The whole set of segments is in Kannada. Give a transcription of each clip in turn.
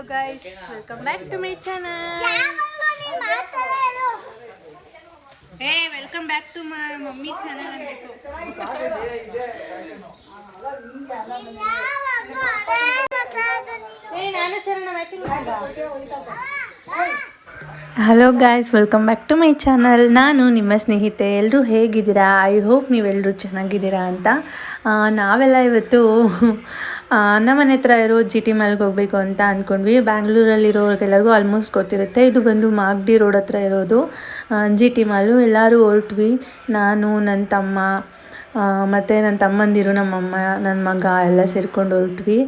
Hello guys welcome back to my channel ಏ welcome back to my mummy channel ಅನ್ಬೇಕು ಏ ನಾನು Sharana matching hello guys welcome back to my channel ನಾನು ನಿಮ್ಮ ಸ್ನೇಹಿತೆ ಎಲ್ಲರೂ ಹೇಗಿದ್ದೀರಾ? ಐ ಹೋಪ್ ನೀವೆಲ್ಲರೂ ಚೆನ್ನಾಗಿದ್ದೀರಾ ಅಂತ. ನಾವೆಲ್ಲ ಇವತ್ತು ನಮ್ಮ ನಮ್ಮನೆ ಹತ್ರ ಇರೋ ಜಿ ಟಿ ಮಾಲ್ಗೆ ಹೋಗಬೇಕು ಅಂತ ಅಂದ್ಕೊಂಡ್ವಿ ಬ್ಯಾಂಗ್ಳೂರಲ್ಲಿರೋರಿಗೆಲ್ಲರಿಗೂ ಆಲ್ಮೋಸ್ಟ್ ಗೊತ್ತಿರುತ್ತೆ. ಇದು ಬಂದು ಮಾಗಡಿ ರೋಡ್ ಹತ್ರ ಇರೋದು ಜಿ ಟಿ ಮಾಲು ಎಲ್ಲರೂ ಹೊರಟ್ವಿ. ನಾನು ನನ್ನ ತಮ್ಮ ಮತ್ತು ನನ್ನ ತಮ್ಮಂದಿರು, ನಮ್ಮಮ್ಮ ನನ್ನ ಮಗ ಎಲ್ಲ ಸೇರ್ಕೊಂಡು ಹೊರಟ್ವಿ.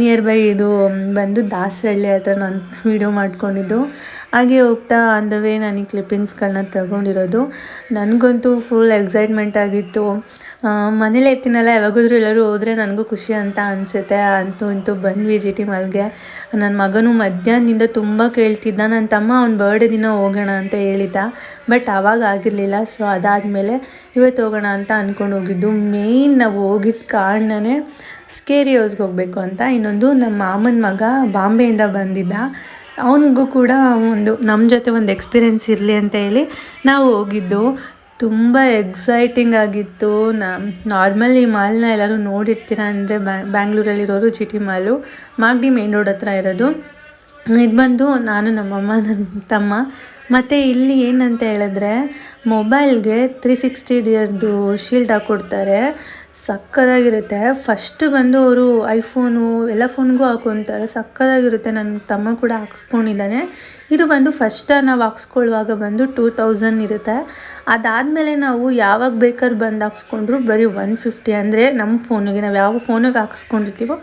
ನಿಯರ್ ಬೈ ಇದು ಬಂದು ದಾಸರಳ್ಳಿ ಹತ್ರ ನಾನು ವೀಡಿಯೋ ಮಾಡ್ಕೊಂಡಿದ್ದು. ಹಾಗೆ ಹೋಗ್ತಾ ಆನ್ ದ ವೇ ನಾನು ಈ ಕ್ಲಿಪ್ಪಿಂಗ್ಸ್ಗಳನ್ನ ತಗೊಂಡಿರೋದು. ನನಗಂತೂ ಫುಲ್ ಎಕ್ಸೈಟ್ಮೆಂಟ್ ಆಗಿತ್ತು. ಮನೇಲಿ ಇರ್ತೀನಲ್ಲ, ಯಾವಾಗಾದ್ರೂ ಎಲ್ಲರೂ ಹೋದರೆ ನನಗೂ ಖುಷಿ ಅಂತ ಅನಿಸುತ್ತೆ. ಅಂತೂ ಇಂತೂ ಬಂದ್ವಿ ಮಲ್ಗೆ ಮಾಲ್ಗೆ ನನ್ನ ಮಗನು ಮಧ್ಯಾಹ್ನದಿಂದ ತುಂಬ ಕೇಳ್ತಿದ್ದ ನನ್ನ ತಮ್ಮ ಅವ್ನ ಬರ್ಡೇ ದಿನ ಹೋಗೋಣ ಅಂತ ಹೇಳಿದ್ದ ಬಟ್ ಆವಾಗ ಆಗಿರಲಿಲ್ಲ. ಸೊ ಅದಾದಮೇಲೆ ಇವತ್ತು ಹೋಗೋಣ ಅಂತ ಅಂದ್ಕೊಂಡು ಹೋಗಿದ್ದು. ಮೇಯ್ನ್ ನಾವು ಹೋಗಿದ್ದ ಕಾರಣನೇ ಸ್ಕೇರಿ ಹೌಸ್ಗೆ ಹೋಗಬೇಕು ಅಂತ. ಇನ್ನೊಂದು ನಮ್ಮ ಮಾಮನ ಮಗ ಬಾಂಬೆಯಿಂದ ಬಂದಿದ್ದ. ಅವನಿಗೂ ಕೂಡ ಒಂದು ನಮ್ಮ ಜೊತೆ ಒಂದು ಎಕ್ಸ್ಪೀರಿಯೆನ್ಸ್ ಇರಲಿ ಅಂತ ಹೇಳಿ ನಾವು ಹೋಗಿದ್ದು. ತುಂಬ ಎಕ್ಸೈಟಿಂಗ್ ಆಗಿತ್ತು. ನಾರ್ಮಲ್ ಈ ಮಾಲ್ನ ಎಲ್ಲರೂ ನೋಡಿರ್ತೀರ ಅಂದರೆ ಬ್ಯಾಂಗ್ಳೂರಲ್ಲಿರೋರು city mall Magadi main road ಹತ್ರ ಇರೋದು. ಇದು ಬಂದು ನಾನು ನಮ್ಮಮ್ಮ ನನ್ನ ತಮ್ಮ ಮತ್ತು ಇಲ್ಲಿ ಏನಂತ ಹೇಳಿದ್ರೆ, ಮೊಬೈಲ್ಗೆ ತ್ರೀ ಸಿಕ್ಸ್ಟಿ ಡಿಯರ್ದು ಶೀಲ್ಡ್ ಹಾಕ್ಕೊಡ್ತಾರೆ ಸಕ್ಕದಾಗಿರುತ್ತೆ. ಫಸ್ಟ್ ಬಂದು ಅವರು ಐಫೋನು ಎಲ್ಲ ಫೋನ್ಗೂ ಹಾಕೊತಾರೆ. ಸಕ್ಕದಾಗಿರುತ್ತೆ. ನನ್ನ ತಮ್ಮ ಕೂಡ ಹಾಕ್ಸ್ಕೊಂಡಿದ್ದಾನೆ. ಇದು ಬಂದು ಫಸ್ಟ್ ನಾವು ಹಾಕ್ಸ್ಕೊಳ್ಳುವಾಗ ಬಂದು ಟೂ ತೌಸಂಡ್ ಇರುತ್ತೆ. ಅದಾದಮೇಲೆ ನಾವು ಯಾವಾಗ ಬೇಕಾದ್ರೆ ಬಂದು ಹಾಕ್ಸ್ಕೊಂಡ್ರು ಬರೀ ಒನ್ ಫಿಫ್ಟಿ ಅಂದರೆ ನಮ್ಮ ಫೋನಿಗೆ ನಾವು ಯಾವ ಫೋನಿಗೆ ಹಾಕ್ಸ್ಕೊಂಡಿರ್ತೀವೋ,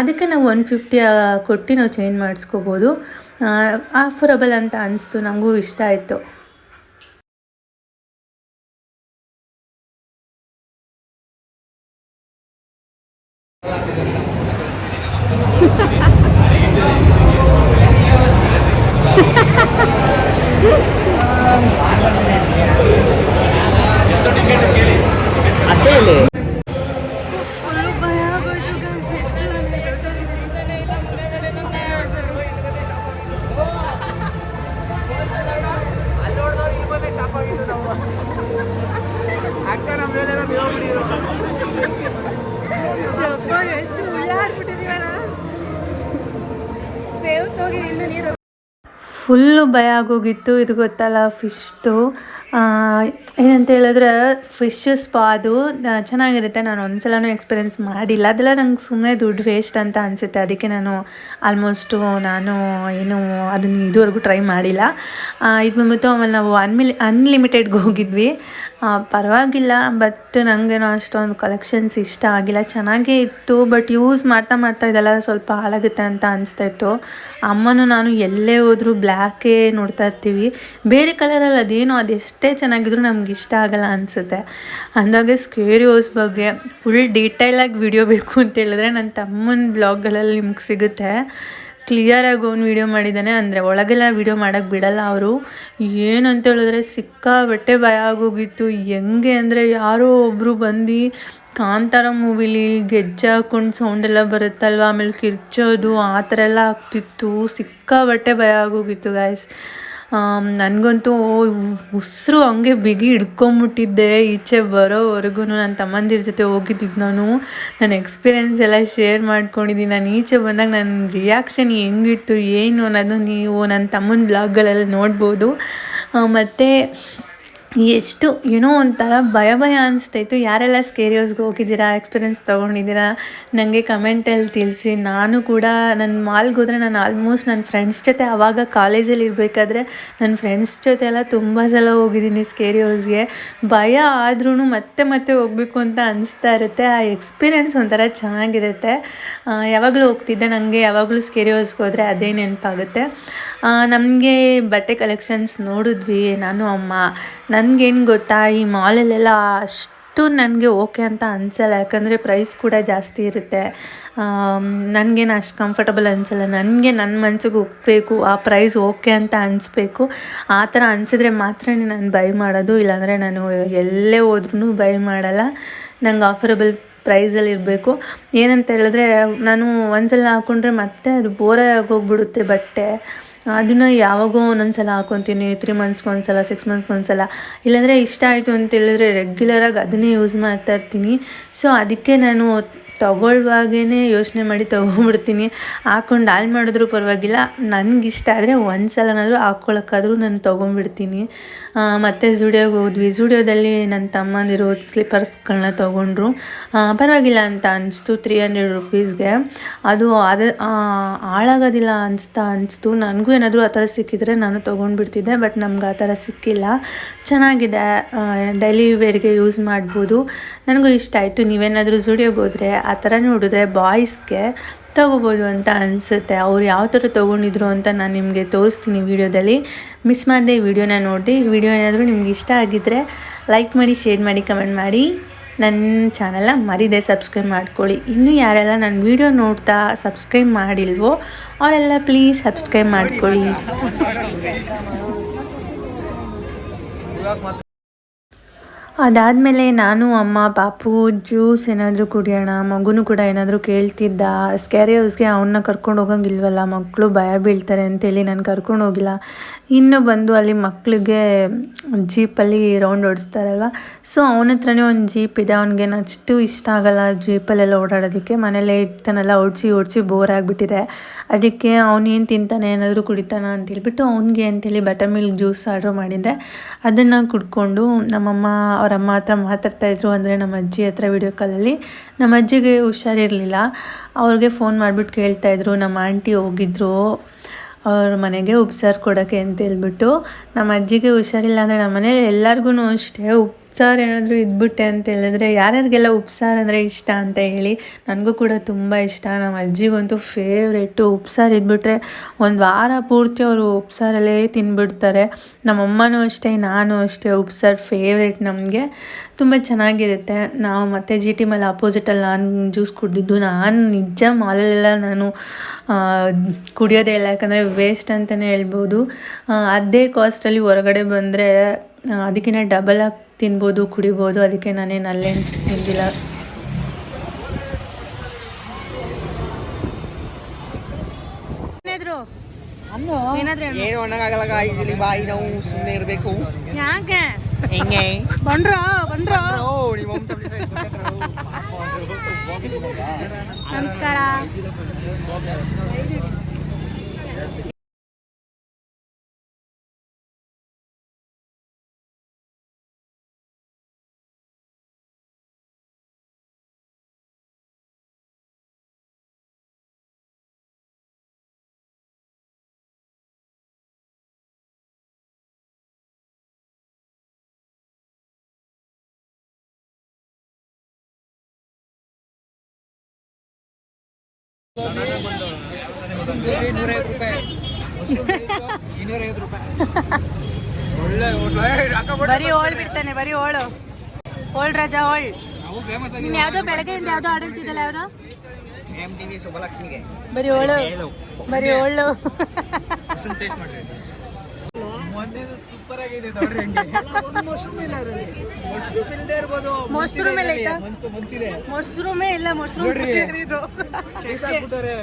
ಅದಕ್ಕೆ ನಾವು ಒನ್ ಫಿಫ್ಟಿ ಕೊಟ್ಟು ನಾವು ಚೇಂಜ್ ಮಾಡಿಸ್ಕೋಬೋದು. ಆಫರಬಲ್ ಅಂತ ಅನಿಸ್ತು ನಮಗೂ ಇಷ್ಟ ಆಯಿತು. ಫುಲ್ಲು ಭಯ ಆಗೋಗಿತ್ತು. ಇದು ಗೊತ್ತಲ್ಲ, ಫಿಶ್ದು. ಏನಂತ ಹೇಳಿದ್ರೆ, ಫಿಶ್ ಸ್ಪಾ ಅದು ಚೆನ್ನಾಗಿರುತ್ತೆ. ನಾನು ಒಂದ್ಸಲನೂ ಎಕ್ಸ್ಪೀರಿಯೆನ್ಸ್ ಮಾಡಿಲ್ಲ. ಅದೆಲ್ಲ ನಂಗೆ ಸುಮ್ಮನೆ ದುಡ್ಡು ವೇಸ್ಟ್ ಅಂತ ಅನಿಸುತ್ತೆ. ಅದಕ್ಕೆ ನಾನು ಆಲ್ಮೋಸ್ಟು ನಾನು ಏನು ಅದನ್ನು ಇದುವರೆಗೂ ಟ್ರೈ ಮಾಡಿಲ್ಲ. ಇದು ಬಂದ್ಬಿಟ್ಟು ಆಮೇಲೆ ನಾವು ಅನ್ಮಿಲಿ, ಅನ್ಲಿಮಿಟೆಡ್ಗೆ ಹೋಗಿದ್ವಿ. ಪರವಾಗಿಲ್ಲ, ಬಟ್ ನನಗೇನೋ ಅಷ್ಟೊಂದು ಕಲೆಕ್ಷನ್ಸ್ ಇಷ್ಟ ಆಗಿಲ್ಲ. ಚೆನ್ನಾಗೇ ಇತ್ತು, ಬಟ್ ಯೂಸ್ ಮಾಡ್ತಾ ಮಾಡ್ತಾ ಇದೆಲ್ಲ ಸ್ವಲ್ಪ ಹಾಳಾಗುತ್ತೆ ಅಂತ ಅನಿಸ್ತಾ ಇತ್ತು. ಅಮ್ಮನೂ ನಾನು ಎಲ್ಲೇ ಹೋದರೂ ಬ್ಲ್ಯಾಕೇ ನೋಡ್ತಾ ಇರ್ತೀವಿ? ಬೇರೆ ಕಲರಲ್ಲಿ ಅದೇನೋ ಅದು ಎಷ್ಟೇ ಚೆನ್ನಾಗಿದ್ರು ನಮ್ಗೆ ಇಷ್ಟ ಆಗಲ್ಲ ಅನಿಸುತ್ತೆ. ಅಂದಾಗೆ ಸ್ಕೇರಿ ಹೌಸ್ ಬಗ್ಗೆ ಫುಲ್ ಡೀಟೇಲಾಗಿ ವಿಡಿಯೋ ಬೇಕು ಅಂತ ಹೇಳಿದ್ರೆ ನನ್ನ ತಮ್ಮನ ಬ್ಲಾಗ್ಗಳಲ್ಲಿ ನಿಮ್ಗೆ ಸಿಗುತ್ತೆ. ಕ್ಲಿಯರಾಗಿ ಒಂದು ವೀಡಿಯೋ ಮಾಡಿದ್ದಾನೆ. ಅಂದರೆ ಒಳಗೆಲ್ಲ ವೀಡಿಯೋ ಮಾಡೋಕ್ಕೆ ಬಿಡಲ್ಲ ಅವರು. ಏನಂತ ಹೇಳಿದ್ರೆ ಸಿಕ್ಕಾಬಟ್ಟೆ ಭಯ ಆಗೋಗಿತ್ತು. ಹೆಂಗೆ ಅಂದರೆ ಯಾರೋ ಒಬ್ಬರು ಬಂದು ಕಾಂತಾರ ಮೂವಿಲಿ ಗೆಜ್ಜೆ ಹಾಕೊಂಡು ಸೌಂಡೆಲ್ಲ ಬರುತ್ತಲ್ವ? ಆಮೇಲೆ ಕಿರ್ಚೋದು, ಆ ಥರ ಎಲ್ಲ ಆಗ್ತಿತ್ತು. ಸಿಕ್ಕಾಬಟ್ಟೆ ಭಯ ಆಗೋಗಿತ್ತು ಗಾಯ್ಸ್ ನನಗಂತೂ ಉಸಿರು ಹಂಗೆ ಬಿಗಿ ಹಿಡ್ಕೊಂಬಿಟ್ಟಿದ್ದೆ. ಈಚೆ ಬರೋವರೆಗೂ ನನ್ನ ತಮ್ಮಂದಿರ ಜೊತೆ ಹೋಗಿದ್ದಿದ್ದು ನಾನು. ನನ್ನ ಎಕ್ಸ್ಪೀರಿಯೆನ್ಸ್ ಎಲ್ಲ ಶೇರ್ ಮಾಡ್ಕೊಂಡಿದ್ದೀನಿ ನಾನು ಈಚೆ ಬಂದಾಗ ನನ್ನ ರಿಯಾಕ್ಷನ್ ಹೆಂಗಿತ್ತು, ಏನು ಅನ್ನೋದು ನೀವು ನನ್ನ ತಮ್ಮನ ಬ್ಲಾಗ್ಗಳೆಲ್ಲ ನೋಡ್ಬೋದು. ಮತ್ತು ಎಷ್ಟು ಏನೋ ಒಂಥರ ಭಯ ಭಯ ಅನಿಸ್ತಾಯಿತ್ತು. ಯಾರೆಲ್ಲ ಸ್ಕೇರಿಯೋಸ್ಗೆ ಹೋಗಿದ್ದೀರಾ ಎಕ್ಸ್ಪೀರಿಯೆನ್ಸ್ ತೊಗೊಂಡಿದ್ದೀರಾ ನನಗೆ ಕಮೆಂಟಲ್ಲಿ ತಿಳಿಸಿ. ನಾನು ಕೂಡ ನನ್ನ ಮಾಲ್ಗೆ ಹೋದರೆ ನಾನು ಆಲ್ಮೋಸ್ಟ್ ನನ್ನ ಫ್ರೆಂಡ್ಸ್ ಜೊತೆ ಆವಾಗ ಕಾಲೇಜಲ್ಲಿ ಇರಬೇಕಾದ್ರೆ ನನ್ನ ಫ್ರೆಂಡ್ಸ್ ಜೊತೆ ಎಲ್ಲ ತುಂಬ ಸಲ ಹೋಗಿದ್ದೀನಿ ಸ್ಕೇರಿಯೋಸ್ಗೆ ಭಯ ಆದ್ರೂ ಮತ್ತೆ ಮತ್ತೆ ಹೋಗಬೇಕು ಅಂತ ಅನಿಸ್ತಾ ಇರುತ್ತೆ. ಆ ಎಕ್ಸ್ಪೀರಿಯೆನ್ಸ್ ಒಂಥರ ಚೆನ್ನಾಗಿರುತ್ತೆ. ಯಾವಾಗಲೂ ಹೋಗ್ತಿದ್ದೆ. ನನಗೆ ಯಾವಾಗಲೂ ಸ್ಕೇರಿಯೋಸ್ಗೆ ಹೋದರೆ ಅದೇ ನೆನಪಾಗುತ್ತೆ. ನಮಗೆ ಬಟ್ಟೆ ಕಲೆಕ್ಷನ್ಸ್ ನೋಡಿದ್ವಿ. ನಾನು, ಅಮ್ಮ. ನನಗೇನು ಗೊತ್ತಾ, ಈ ಮಾಲಲ್ಲೆಲ್ಲ ಅಷ್ಟು ನನಗೆ ಓಕೆ ಅಂತ ಅನಿಸಲ್ಲ. ಯಾಕಂದರೆ ಪ್ರೈಸ್ ಕೂಡ ಜಾಸ್ತಿ ಇರುತ್ತೆ. ನನಗೇನು ಅಷ್ಟು ಕಂಫರ್ಟಬಲ್ ಅನಿಸಲ್ಲ. ನನಗೆ ನನ್ನ ಮನ್ಸಿಗೆ ಒಪ್ಪಬೇಕು ಆ ಪ್ರೈಸ್ ಓಕೆ ಅಂತ ಅನಿಸ್ಬೇಕು. ಆ ಥರ ಅನಿಸಿದ್ರೆ ಮಾತ್ರ ನಾನು ಬೈ ಮಾಡೋದು. ಇಲ್ಲಾಂದರೆ ನಾನು ಎಲ್ಲೇ ಹೋದ್ರೂ ಬೈ ಮಾಡಲ್ಲ. ನಂಗೆ ಆಫರಬಲ್ ಪ್ರೈಸಲ್ಲಿ ಇರಬೇಕು. ಏನಂತ ಹೇಳಿದ್ರೆ, ನಾನು ಒಂದ್ಸಲ ಹಾಕ್ಕೊಂಡ್ರೆ ಮತ್ತೆ ಅದು ಬೋರೇ ಆಗೋಗ್ಬಿಡುತ್ತೆ ಬಟ್ಟೆ. ಅದನ್ನು ಯಾವಾಗೋ ಒಂದೊಂದ್ಸಲ ಹಾಕೊತೀನಿ ತ್ರೀ ಮಂತ್ಸ್ಗೆ ಒಂದ್ಸಲ ಸಿಕ್ಸ್ ಮಂತ್ಸ್ಗೆ ಒಂದ್ಸಲ. ಇಲ್ಲಾಂದರೆ ಇಷ್ಟ ಆಯಿತು ಅಂತ ಹೇಳಿದ್ರೆ ರೆಗ್ಯುಲರಾಗಿ ಅದನ್ನೇ ಯೂಸ್ ಮಾಡ್ತಾ ಇರ್ತೀನಿ. ಸೊ ಅದಕ್ಕೆ ನಾನು ತಗೊಳ್ವಾಗೇ ಯೋಚನೆ ಮಾಡಿ ತೊಗೊಂಬಿಡ್ತೀನಿ. ಹಾಕೊಂಡು ಹಾಳು ಮಾಡಿದ್ರು ಪರವಾಗಿಲ್ಲ. ನನಗಿಷ್ಟ ಆದರೆ ಒಂದು ಸಲನಾದರೂ ಹಾಕ್ಕೊಳಕ್ಕಾದ್ರೂ ನಾನು ತೊಗೊಂಬಿಡ್ತೀನಿ. ಮತ್ತು ಝುಡಿಯೋಗೆ ಹೋದ್ವಿ. ಝುಡಿಯೋದಲ್ಲಿ ನನ್ನ ತಮ್ಮಂದಿರೋ ಸ್ಲಿಪ್ಪರ್ಸ್ಗಳನ್ನ ತೊಗೊಂಡ್ರು. ಪರವಾಗಿಲ್ಲ ಅಂತ ಅನಿಸ್ತು ತ್ರೀ ಹಂಡ್ರೆಡ್ ರುಪೀಸ್ಗೆ. ಅದು ಅದು ಹಾಳಾಗೋದಿಲ್ಲ ಅನಿಸ್ತಾ ಅನಿಸ್ತು. ನನಗೂ ಏನಾದರೂ ಆ ಥರ ಸಿಕ್ಕಿದ್ರೆ ನಾನು ತೊಗೊಂಡ್ಬಿಡ್ತಿದ್ದೆ, ಬಟ್ ನಮ್ಗೆ ಆ ಥರ ಸಿಕ್ಕಿಲ್ಲ. ಚೆನ್ನಾಗಿದೆ. ಡೈಲಿ ವೇರ್ಗೆ ಯೂಸ್ ಮಾಡ್ಬೋದು. ನನಗೂ ಇಷ್ಟ ಆಯಿತು. ನೀವೇನಾದರೂ ಝುಡಿಯೋಗೆ ಹೋದರೆ ಆ ಥರ ನೋಡಿದ್ರೆ ಬಾಯ್ಸ್ಗೆ ತಗೋಬೋದು ಅಂತ ಅನಿಸುತ್ತೆ. ಅವ್ರು ಯಾವ ಥರ ತೊಗೊಂಡಿದ್ರು ಅಂತ ನಾನು ನಿಮಗೆ ತೋರಿಸ್ತೀನಿ ವೀಡಿಯೋದಲ್ಲಿ. ಮಿಸ್ ಮಾಡದೆ ಈ ವಿಡಿಯೋನ ನೋಡಿದೆ. ಈ ವಿಡಿಯೋ ಏನಾದರೂ ನಿಮ್ಗೆ ಇಷ್ಟ ಆಗಿದ್ದರೆ ಲೈಕ್ ಮಾಡಿ ಶೇರ್ ಮಾಡಿ ಕಮೆಂಟ್ ಮಾಡಿ. ನನ್ನ ಚಾನಲ್ನ ಮರಿದೆ ಸಬ್ಸ್ಕ್ರೈಬ್ ಮಾಡ್ಕೊಳ್ಳಿ. ಇನ್ನೂ ಯಾರೆಲ್ಲ ನನ್ನ ವೀಡಿಯೋ ನೋಡ್ತಾ ಸಬ್ಸ್ಕ್ರೈಬ್ ಮಾಡಿಲ್ವೋ, ಅವರೆಲ್ಲ ಪ್ಲೀಸ್ ಸಬ್ಸ್ಕ್ರೈಬ್ ಮಾಡ್ಕೊಳ್ಳಿ. ಅದಾದಮೇಲೆ ನಾನು, ಅಮ್ಮ, ಪಾಪು, ಜ್ಯೂಸ್ ಏನಾದರೂ ಕುಡಿಯೋಣ, ಮಗುನೂ ಕೂಡ ಏನಾದರೂ ಕೇಳ್ತಿದ್ದ ಸ್ಕ್ಯಾರಿ ಹೌಸ್ಗೆ ಅವನ್ನ ಕರ್ಕೊಂಡು ಹೋಗಂಗಿಲ್ವಲ್ಲ ಮಕ್ಕಳು ಭಯ ಬೀಳ್ತಾರೆ ಅಂತೇಳಿ ನಾನು ಕರ್ಕೊಂಡು ಹೋಗಿಲ್ಲ. ಇನ್ನು ಬಂದು ಅಲ್ಲಿ ಮಕ್ಕಳಿಗೆ ಜೀಪಲ್ಲಿ ರೌಂಡ್ ಓಡಿಸ್ತಾರಲ್ವ? ಸೊ ಅವನ ಹತ್ರನೇ ಒಂದು ಜೀಪ್ ಇದೆ, ಅವ್ನಿಗೆ ಅಷ್ಟು ಇಷ್ಟ ಆಗಲ್ಲ ಜೀಪಲ್ಲೆಲ್ಲ ಓಡಾಡೋದಕ್ಕೆ. ಮನೇಲೇ ಇರ್ತಾನಲ್ಲ, ಓಡಿಸಿ ಓಡಿಸಿ ಬೋರ್ ಆಗಿಬಿಟ್ಟಿದೆ. ಅದಕ್ಕೆ ಅವನೇನು ತಿಂತಾನೆ, ಏನಾದರೂ ಕುಡಿತಾನ ಅಂತೇಳ್ಬಿಟ್ಟು ಅವನಿಗೆ ಅಂತೇಳಿ ಬಟರ್ ಮಿಲ್ಕ್ ಜ್ಯೂಸ್ ಆರ್ಡ್ರ್ ಮಾಡಿದ್ದೆ. ಅದನ್ನು ಕುಡ್ಕೊಂಡು ನಮ್ಮಮ್ಮ ಅವ್ರ ಅಮ್ಮ ಹತ್ರ ಮಾತಾಡ್ತಾ ಇದ್ರು ಅಂದರೆ ನಮ್ಮ ಅಜ್ಜಿ ಹತ್ರ ವಿಡಿಯೋ ಕಾಲಲ್ಲಿ ನಮ್ಮ ಅಜ್ಜಿಗೆ ಹುಷಾರಿರಲಿಲ್ಲ. ಅವ್ರಿಗೆ ಫೋನ್ ಮಾಡಿಬಿಟ್ಟು ಕೇಳ್ತಾಯಿದ್ರು ನಮ್ಮ ಆಂಟಿ ಹೋಗಿದ್ರು. ಅವ್ರ ಮನೆಗೆ ಉಪ್ಸಾರು ಕೊಡೋಕ್ಕೆ ಅಂತ ಹೇಳ್ಬಿಟ್ಟು. ನಮ್ಮ ಅಜ್ಜಿಗೆ ಹುಷಾರಿಲ್ಲ ಅಂದರೆ ನಮ್ಮ ಮನೇಲಿ ಎಲ್ಲರಿಗೂ ಅಷ್ಟೇ ಉಪ್ಸಾರು ಏನಾದರೂ ಇದ್ಬಿಟ್ಟೆ ಅಂತ ಹೇಳಿದ್ರೆ ಯಾರ್ಯಾರಿಗೆಲ್ಲ ಉಪ್ಸಾರು ಅಂದರೆ ಇಷ್ಟ ಅಂತ ಹೇಳಿ, ನನಗೂ ಕೂಡ ತುಂಬ ಇಷ್ಟ. ನಮ್ಮ ಅಜ್ಜಿಗಂತೂ ಫೇವ್ರೇಟು ಉಪ್ಸಾರು. ಇದ್ಬಿಟ್ರೆ ಒಂದು ವಾರ ಪೂರ್ತಿ ಅವರು ಉಪ್ಸಾರಲ್ಲೇ ತಿಂದ್ಬಿಡ್ತಾರೆ ನಮ್ಮಮ್ಮನೂ ಅಷ್ಟೇ, ನಾನು ಅಷ್ಟೇ ಉಪ್ಸಾರು ಫೇವ್ರೇಟ್ ನಮಗೆ. ತುಂಬ ಚೆನ್ನಾಗಿರುತ್ತೆ. ನಾವು ಮತ್ತೆ ಜಿ ಟಿ ಮೇಲೆ ಅಪೋಸಿಟಲ್ಲಿ ನಾನು ಜ್ಯೂಸ್ ಕುಡಿದಿದ್ದು, ನಾನು ನಿಜ ಮಾಲಲ್ಲೆಲ್ಲ ನಾನು ಕುಡಿಯೋದೇ ಇಲ್ಲ. ಯಾಕಂದರೆ ವೇಸ್ಟ್ ಅಂತಲೇ ಹೇಳ್ಬೋದು. ಅದೇ ಕಾಸ್ಟಲ್ಲಿ ಹೊರಗಡೆ ಬಂದರೆ ಅದಕ್ಕಿಂತ ಡಬಲ್ ಆಗಿ ತಿನ್ಬೋದು ಕುಡಿಬೋದು ಅದಕ್ಕೆ ನಾನೇನು ಅಲ್ಲೇನು ತಿಂದಿಲ್ಲ. ಏನು ಒಣಗಾಗಲ್ಲ ಈಸಿಲಿ ಬಾಯಿ ನಾವು ಸುಮ್ಮನೆ ಇರಬೇಕು. ಯಾಕೆ? ಹೆಂಗೆ? ಬಂಡ್ರೋ ಬಂಡ್ರೋ. ನಮಸ್ಕಾರ. ಬರೀ ಹೋಳ್ ಬಿಡ್ತಾನೆ ಬರೀ ಹೋಳು ಹೋಳ್ ರಾಜಾ ಹೋಳ್ ನೀನ್ ಯಾವ್ದೋ ಬೆಳಗ್ಗೆಯಿಂದ ಯಾವ್ದೋ ಆಡಳ್ತಿದ್ದಲ್ಲ ಯಾವ್ದೋ? ಬರೀ ಹೋಳು ಬರೀ ಹೋಳು ಸೂಪರ್ ಆಗಿದೆ ಮಶ್ರೂಮ್ ಇಲ್ಲ ಮೊಸರು ಮೊಸರುಮೇ ಇಲ್ಲ ಮೊಸರು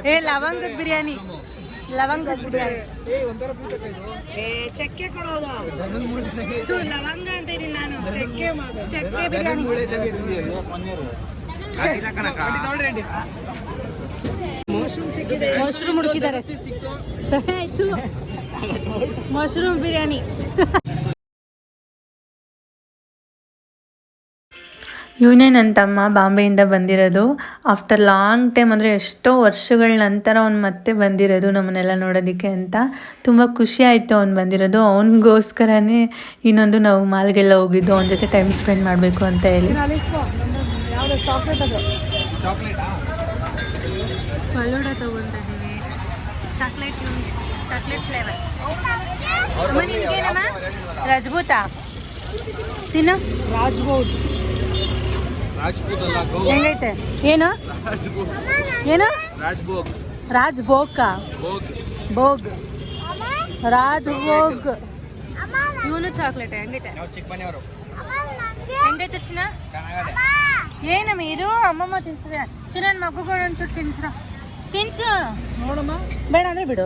ಏ ಲವಂಗದ ಬಿರಿಯಾನಿ. ಲವಂಗದ ಬಿರಿಯಾನಿ. ಚಕ್ಕೆ ಕೊಡೋದು. ಇದು ಲವಂಗ ಅಂತ ಇದೀನಿ ನಾನು ಚಕ್ಕೆ ಚಕ್ಕೆ ಬಿರಿಯಾನಿ. ನೋಡ್ರಿ ಮುಡುಕಿದ್ದಾರೆ ಮಶ್ರೂಮ್ ಹುಡುಕಿದ್ದಾರೆ. ಆಯ್ತು. ಮಶ್ರೂಮ್ ಬಿರಿಯಾನಿ ಇವನೇ ನನ್ನ ತಮ್ಮ ಬಾಂಬೆಯಿಂದ ಬಂದಿರೋದು ಆಫ್ಟರ್ ಲಾಂಗ್ ಟೈಮ್ ಅಂದರೆ ಎಷ್ಟೋ ವರ್ಷಗಳ ನಂತರ ಅವ್ನು ಮತ್ತೆ ಬಂದಿರೋದು ನಮ್ಮನ್ನೆಲ್ಲ ನೋಡೋದಕ್ಕೆ ಅಂತ ತುಂಬ ಖುಷಿ ಆಯಿತು ಅವ್ನು ಬಂದಿರೋದು ಅವನಿಗೋಸ್ಕರನೇ ಇನ್ನೊಂದು ನಾವು ಮಾಲ್ಗೆಲ್ಲ ಹೋಗಿದ್ದು ಅವನ ಜೊತೆ ಟೈಮ್ ಸ್ಪೆಂಡ್ ಮಾಡಬೇಕು ಅಂತ ಹೇಳಿ ಚಾಕ್ಲೇಟ್ ಚಾಕ್ಲೇಟಾ ಫ್ಲೇವರ್ ಅಮ್ಮ ನಿನ್ಗೇನಮ್ಮ ರಜಬೂತ ತಿನ್ನು. ರಾಜ್ಪೂತ್ ಹೆಂಗೈತೆ? ಏನು? ಏನು? ರಾಜ್ಭೋಗ್. ರಾಜ್ ಭೋಗ. ಭೋಗ್. ಭೋಗ್ ರಾಜ್ ಭೋಗ್ ಇವನು ಚಾಕ್ಲೇಟ್ ಹೆಂಗೈತೆ? ಹೆಂಗೈತೆ ಚಿನ್ನ? ಚೆನ್ನಾಗದೆ. ಏನಮ್ಮ ಇದು ಅಮ್ಮಮ್ಮ ತಿನ್ಸಿದೆ. ಚಿನ್ನ ಮಗುಗಳು ಒಂಚೂರು ತಿನ್ಸ್ರ. ತಿನ್ಸು. ನೋಡಮ್ಮ. ಬೇಡ ಅಂದ್ರೆ ಬಿಡು.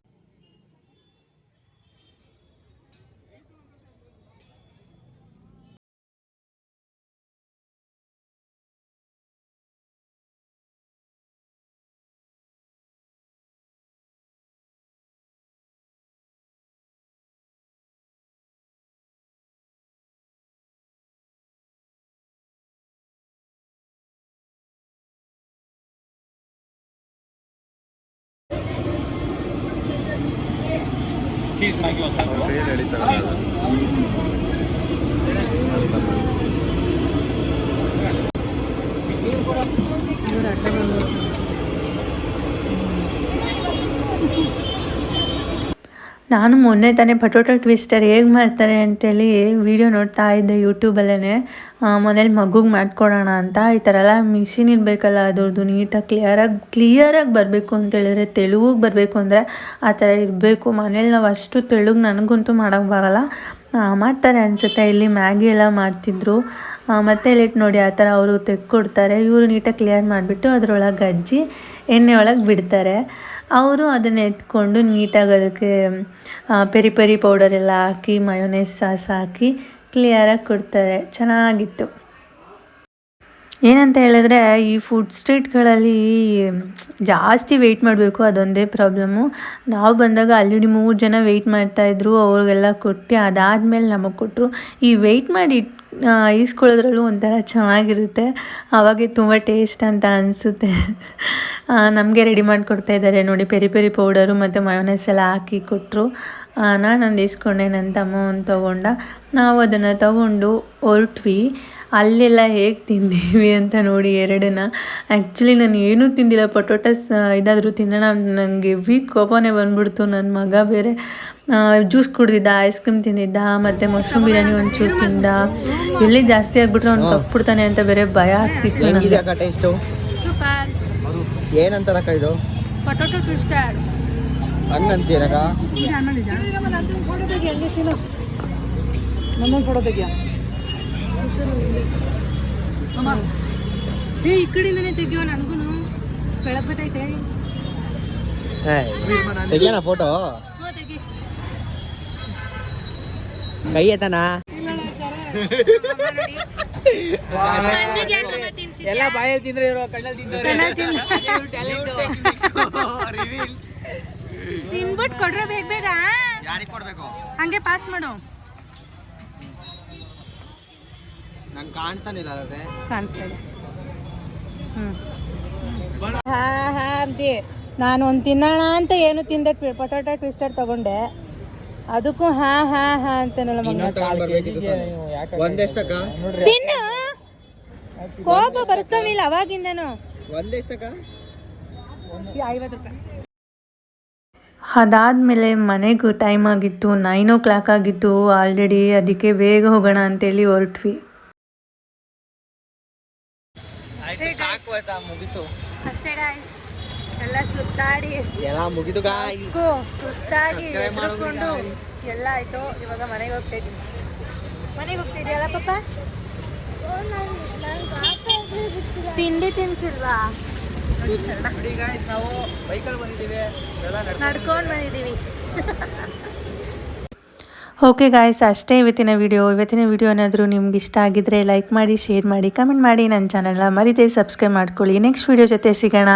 ಚೀಸ್ ಮ್ಯಾಗಿ ಒಂದು ನಡೀತಾರೆ ನಾನು ಮೊನ್ನೆ ತಾನೇ ಪಟೋಟೊ ಟ್ವಿಸ್ಟರ್ ಹೇಗೆ ಮಾಡ್ತಾರೆ ಅಂತೇಳಿ ವಿಡಿಯೋ ನೋಡ್ತಾ ಇದ್ದೆ ಯೂಟ್ಯೂಬಲ್ಲೇ ಮನೇಲಿ ಮಗುಗೆ ಮಾಡ್ಕೊಡೋಣ ಅಂತ. ಈ ಥರ ಎಲ್ಲ ಮಿಷಿನ್ ಇರಬೇಕಲ್ಲ, ಅದ್ರದ್ದು ನೀಟಾಗಿ ಕ್ಲಿಯರಾಗಿ ಕ್ಲಿಯರಾಗಿ ಬರಬೇಕು ಅಂತ ಹೇಳಿದ್ರೆ, ತೆಳುವಾಗಿ ಬರಬೇಕು ಅಂದರೆ ಆ ಥರ ಇರಬೇಕು. ಮನೇಲಿ ನಾವು ಅಷ್ಟು ತೆಳುಗೆ ನನಗಂತೂ ಮಾಡೋಕ್ಕೆ ಬರಲ್ಲ. ಮಾಡ್ತಾರೆ ಅನಿಸುತ್ತೆ. ಇಲ್ಲಿ ಮ್ಯಾಗಿ ಎಲ್ಲ ಮಾಡ್ತಿದ್ರು. ಮತ್ತು ಲೇಟ್ ನೋಡಿ ಆ ಥರ ಅವರು ತೆಕ್ಕೊಡ್ತಾರೆ. ಇವರು ನೀಟಾಗಿ ಕ್ಲಿಯರ್ ಮಾಡಿಬಿಟ್ಟು ಅದರೊಳಗೆ ಅಜ್ಜಿ ಎಣ್ಣೆ ಒಳಗೆ ಬಿಡ್ತಾರೆ. ಅವರು ಅದನ್ನು ಎತ್ಕೊಂಡು ನೀಟಾಗಿ ಅದಕ್ಕೆ ಪೆರಿ ಪೆರಿ ಪೌಡರ್ ಎಲ್ಲ ಹಾಕಿ ಮಯೋನೇಸ್ ಸಾಸ್ ಹಾಕಿ ಕ್ಲಿಯರಾಗಿ ಕೊಡ್ತಾರೆ. ಚೆನ್ನಾಗಿತ್ತು. ಏನಂತ ಹೇಳಿದ್ರೆ ಈ ಫುಡ್ ಸ್ಟ್ರೀಟ್ಗಳಲ್ಲಿ ಜಾಸ್ತಿ ವೆಯ್ಟ್ ಮಾಡಬೇಕು, ಅದೊಂದೇ ಪ್ರಾಬ್ಲಮ್ಮು ನಾವು ಬಂದಾಗ ಆಲ್ರೆಡಿ ಮೂರು ಜನ ವೆಯ್ಟ್ ಮಾಡ್ತಾಯಿದ್ರು ಅವ್ರಿಗೆಲ್ಲ ಕೊಟ್ಟು ಅದಾದಮೇಲೆ ನಮಗೆ ಕೊಟ್ಟರು ಈ ವೆಯ್ಟ್ ಮಾಡಿ ಈಸ್ಕೊಳ್ಳೋದ್ರಲ್ಲೂ ಒಂಥರ ಚೆನ್ನಾಗಿರುತ್ತೆ. ಅವಾಗೆ ತುಂಬ ಟೇಸ್ಟ್ ಅಂತ ಅನಿಸುತ್ತೆ. ನಮಗೆ ರೆಡಿ ಮಾಡಿಕೊಡ್ತಾ ಇದ್ದಾರೆ ನೋಡಿ, ಪೆರಿ ಪೆರಿ ಪೌಡರು ಮತ್ತು ಮಯೋನೈಸ್ ಎಲ್ಲ ಹಾಕಿ ಕೊಟ್ಟರು ನಾನು ಇಸ್ಕೊಂಡೆ ನನ್ನ ತಮ್ಮ ತೊಗೊಂಡ. ನಾವು ಅದನ್ನು ತಗೊಂಡು ಹೊರಟ್ವಿ. ಅಲ್ಲೆಲ್ಲ ಹೇಗೆ ತಿಂದೀವಿ ಅಂತ ನೋಡಿ ಎರಡನ್ನ. ಆ್ಯಕ್ಚುಲಿ ನಾನು ಏನೂ ತಿಂದಿಲ್ಲ. ಪೊಟೊಟಸ್ ಇದಾದರೂ ತಿನ್ನೋಣ. ನನಗೆ ವೀಕ್ ಕೋಪನೇ ಬಂದ್ಬಿಡ್ತು. ನನ್ನ ಮಗ ಬೇರೆ ಜ್ಯೂಸ್ ಕುಡ್ದಿದ್ದ ಐಸ್ ಕ್ರೀಮ್ ತಿಂದಿದ್ದ ಮತ್ತು ಮಶ್ರೂಮ್ ಬಿರಿಯಾನಿ ಒಂಚೂರು ತಿಂದ. ಎಲ್ಲಿ ಜಾಸ್ತಿ ಆಗಿಬಿಟ್ರೆ ಅವ್ನು ಕಪ್ಪಿಡ್ತಾನೆ ಅಂತ ಬೇರೆ ಭಯ ಆಗ್ತಿತ್ತು ನನಗೆ ಏನಂತಾರ ಇದು? ಪಟೋಟೊ ಟ್ವಿಸ್ಟರ್ ಹಂಗಂತೀರಕ್ಕ ಫೋಟೋ ತೆಗಿಯ? ಏ ಈ ಕಡೆಯಿಂದನೇ ತೆಗಿಯೋ ನನಗೂ ಬೆಳಪಟ್ಟೈತೆ ತೆಗಿಯೋಣ ಫೋಟೋ ಕೈ ಎತ್ತನ? ಎಲ್ಲ ಬಾಯಲ್ಲಿ ತಿಂದ್ರೆ ಇರೋ ಕಣ್ಣಲ್ಲಿ ಕಣ್ಣಲ್ಲಿ ತಿಂದ್ರೆ. ತಿನ್ಬಿಟ್ಟು ಕೊಡ್ರ ಬೇಗ ಬೇಗ. ಹಂಗೆ ಪಾಸ್ ಮಾಡು. ನಂಗೆ ಕಾಣಿಸಲಿಲ್ಲ ಅದೇ. ಕಾಣಿಸ್ತಾ ಇದೆ. ಹ್ಞೂ ಹಾ ಹಾ ಅಂತಿ. ನಾನು ಒಂದು ತಿನ್ನೋಣ ಅಂತ ಏನು ತಿಂದೆ ಪೊಟೊಟೊ ಟ್ವಿಸ್ಟರ್ ತಗೊಂಡೆ. ಅದಕ್ಕೂ ಹಾ ಹಾ ಹಾ ಅಂತನಲ್ಲ ಒಂದೆಷ್ಟಕ್ಕ? ತಿನ್ನು. ಕೋಪ ಬರ್ಸ್ತಾವಿಲ್ಲ ಅವಾಗಿಂದನು. ಒಂದೆಷ್ಟಕ್ಕ? ಐವತ್ತು ರೂಪಾಯಿ. ಅದಾದಮೇಲೆ ಮನೆಗೂ ಟೈಮ್ ಆಗಿತ್ತು ನೈನ್ ಓ ಕ್ಲಾಕ್ ಆಗಿತ್ತು ಆಲ್ರೆಡಿ ಅದಕ್ಕೆ ಬೇಗ ಹೋಗೋಣ ಅಂತೇಳಿ ಹೊರಟ್ವಿ. ಸಾಕು ಆಯ್ತಾ ಮುಗೀತು. ಅಷ್ಟೇ ಗಾಯ್ಸ್ ಎಲ್ಲ ಸುತ್ತಾಡಿ. ಎಲ್ಲ ಮುಗಿದು ಸುಸ್ತಾಗಿ ಎದ್ರುಕೊಂಡು. ಎಲ್ಲ ಆಯ್ತು ಇವಾಗ ಮನೆಗೆ ಮನೆಗೆ ಹೋಗ್ತಿದ್ಯಲ್ಲ ಪಾಪ ತಿಂಡಿ ತಿನ್ಸಿಲ್ವಾ? ನೋಡಿ ಗಾಯ್ಸ್ ನಾವು ಬೈಕಲ್ಲಿ ಬಂದಿದ್ದೀವಿ ಎಲ್ಲ ನಡ್ಕೊಂಡು ನಡ್ಕೊಂಡು ಬಂದಿದ್ದೀವಿ. ಓಕೆ ಗಾಯ್ಸ್ ಅಷ್ಟೇ ಇವತ್ತಿನ ವಿಡಿಯೋ ಇವತ್ತಿನ ವಿಡಿಯೋ ಏನಾದರೂ ನಿಮ್ಗೆ ಇಷ್ಟ ಆಗಿದ್ರೆ ಲೈಕ್ ಮಾಡಿ ಶೇರ್ ಮಾಡಿ ಕಮೆಂಟ್ ಮಾಡಿ ನನ್ನ ಚಾನಲ್ನ ಮರಿದೇ ಸಬ್ಸ್ಕ್ರೈಬ್ ಮಾಡ್ಕೊಳ್ಳಿ. ನೆಕ್ಸ್ಟ್ ವಿಡಿಯೋ ಜೊತೆ ಸಿಗೋಣ.